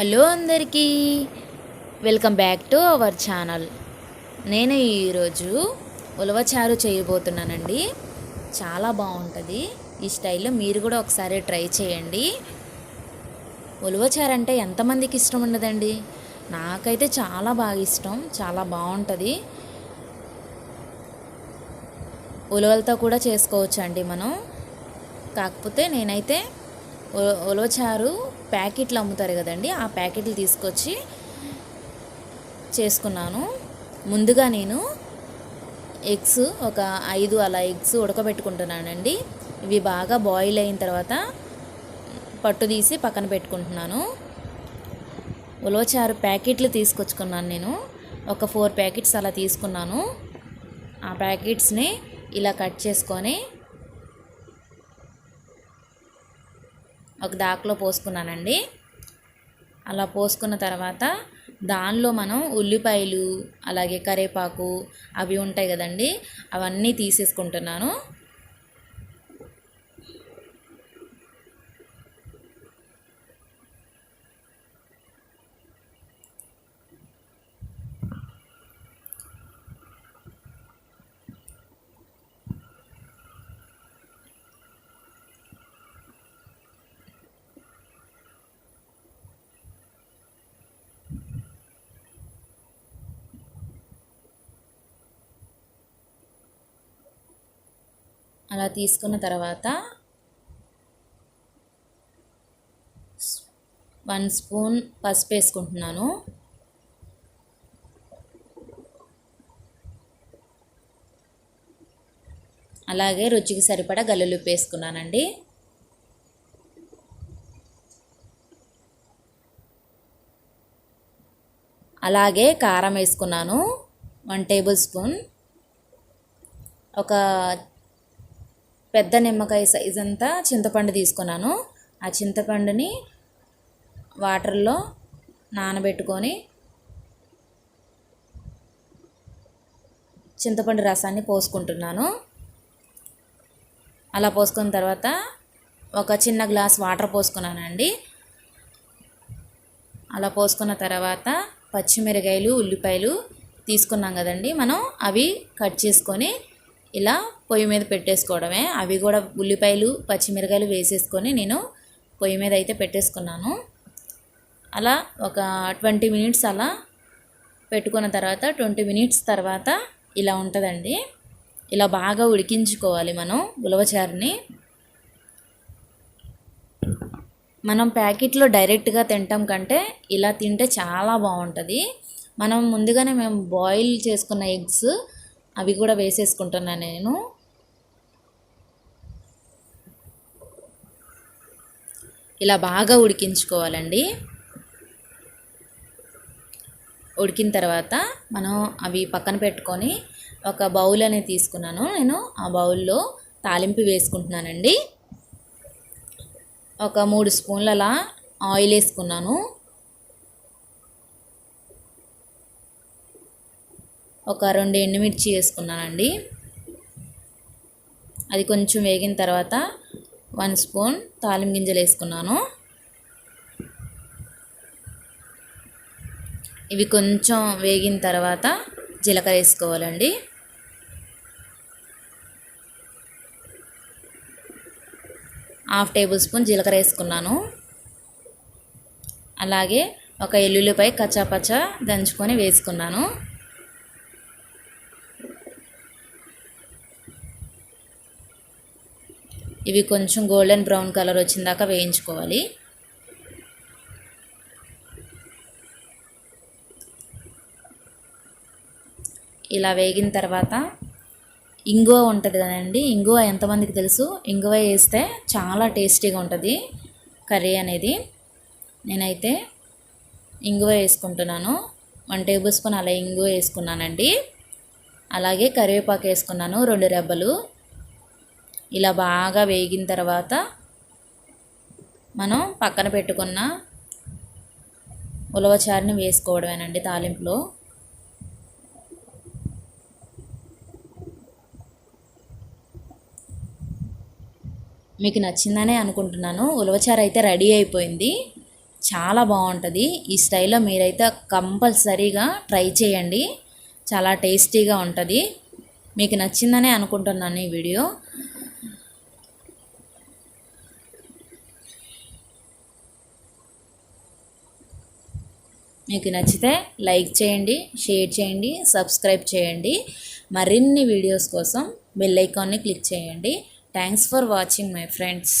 Hello అందరికీ. Welcome back to our channel. నేను ఈరోజు ఉలవచారు చేయబోతున్నానండి. చాలా బాగుంటుంది. ఈ స్టైల్లో మీరు కూడా ఒకసారి ట్రై చేయండి. ఉలవచారు అంటే ఎంతమందికి ఇష్టం ఉండదండి? నాకైతే చాలా బాగా ఇష్టం. చాలా బాగుంటుంది. ఉలవలతో కూడా చేసుకోవచ్చు అండి మనం. కాకపోతే నేనైతే ఉలవచారు ప్యాకెట్లు అమ్ముతారు కదండి ఆ ప్యాకెట్లు తీసుకొచ్చి చేసుకున్నాను. ముందుగా నేను ఎగ్స్ ఒక ఐదు అలా ఎగ్స్ ఉడకబెట్టుకుంటున్నానండి. ఇవి బాగా బాయిల్ అయిన తర్వాత పట్టు తీసి పక్కన పెట్టుకుంటున్నాను. ఉలవచారు ప్యాకెట్లు తీసుకొచ్చుకున్నాను నేను. ఒక ఫోర్ ప్యాకెట్స్ అలా తీసుకున్నాను. ఆ ప్యాకెట్స్ని ఇలా కట్ చేసుకొని ఒక దాకలో పోసుకున్నానండి. అలా పోసుకున్న తర్వాత దానిలో మనం ఉల్లిపాయలు అలాగే కరేపాకు అవి ఉంటాయి కదండి అవన్నీ తీసేసుకుంటున్నాను. అలా తీసుకున్న తర్వాత వన్ స్పూన్ పసుపు వేసుకుంటున్నాను. అలాగే రుచికి సరిపడా గల్లులుప్పు వేసుకున్నానండి. అలాగే కారం వేసుకున్నాను. One tablespoon. ఒక పెద్ద నిమ్మకాయ సైజ్ అంతా చింతపండు తీసుకున్నాను. ఆ చింతపండుని వాటర్లో నానబెట్టుకొని చింతపండు రసాన్ని పోసుకుంటున్నాను. అలా పోసుకున్న తర్వాత ఒక చిన్న గ్లాస్ వాటర్ పోసుకున్నానండి. అలా పోసుకున్న తర్వాత పచ్చిమిరకాయలు ఉల్లిపాయలు తీసుకున్నాం కదండి మనం. అవి కట్ చేసుకొని ఇలా పొయ్యి మీద పెట్టేసుకోవడమే. అవి కూడా ఉల్లిపాయలు పచ్చిమిరకాయలు వేసేసుకొని నేను పొయ్యి మీద అయితే పెట్టేసుకున్నాను. అలా ఒక ట్వంటీ మినిట్స్ అలా పెట్టుకున్న తర్వాత ట్వంటీ మినిట్స్ తర్వాత ఇలా ఉంటుందండి. ఇలా బాగా ఉడికించుకోవాలి మనం ఉలవచారుని మనం ప్యాకెట్లో డైరెక్ట్గా తింటాం కంటే ఇలా తింటే చాలా బాగుంటుంది. మనం ముందుగానే మేము బాయిల్ చేసుకున్న ఎగ్స్ అవి కూడా వేసేసుకుంటున్నాను నేను. ఇలా బాగా ఉడికించుకోవాలండి. ఉడికిన తర్వాత మనం అవి పక్కన పెట్టుకొని ఒక బౌల్ అనేది తీసుకున్నాను. నేను ఆ బౌల్లో తాలింపు వేసుకుంటున్నానండి. ఒక మూడు స్పూన్ల ఆయిల్ వేసుకున్నాను. ఒక రెండు ఎండుమిర్చి వేసుకున్నానండి. అది కొంచెం వేగిన తర్వాత వన్ స్పూన్ తాలిం గింజలు వేసుకున్నాను. ఇవి కొంచెం వేగిన తర్వాత జీలకర్ర వేసుకోవాలండి. హాఫ్ టేబుల్ స్పూన్ జీలకర్ర వేసుకున్నాను. అలాగే ఒక ఎల్లుల్లిపై కచ్చాపచ్చ దంచుకొని వేసుకున్నాను. ఇవి కొంచెం గోల్డెన్ బ్రౌన్ కలర్ వచ్చిన దాకా వేయించుకోవాలి. ఇలా వేగిన తర్వాత ఇంగువ ఉంటుంది కదండి ఇంగువ ఎంతమందికి తెలుసు? ఇంగువ వేస్తే చాలా టేస్టీగా ఉంటుంది కర్రీ అనేది. నేనైతే ఇంగువ వేసుకుంటున్నాను. వన్ టేబుల్ స్పూన్ అలా ఇంగువ వేసుకున్నానండి. అలాగే కరివేపాకు వేసుకున్నాను రెండు రెబ్బలు. ఇలా బాగా వేగిన తర్వాత మనం పక్కన పెట్టుకున్న ఉలవచారుని వేసుకోవడమేనండి తాలింపులో. మీకు నచ్చిందనే అనుకుంటున్నాను. ఉలవచారు అయితే రెడీ అయిపోయింది. చాలా బాగుంటుంది. ఈ స్టైల్లో మీరైతే కంపల్సరీగా ట్రై చేయండి. చాలా టేస్టీగా ఉంటుంది. మీకు నచ్చిందనే అనుకుంటున్నాను ఈ వీడియో. మీకు నచ్చితే లైక్ చేయండి షేర్ చేయండి సబ్స్క్రైబ్ చేయండి. మరిన్ని వీడియోస్ కోసం బెల్ ఐకాన్ని క్లిక్ చేయండి. Thanks for watching my friends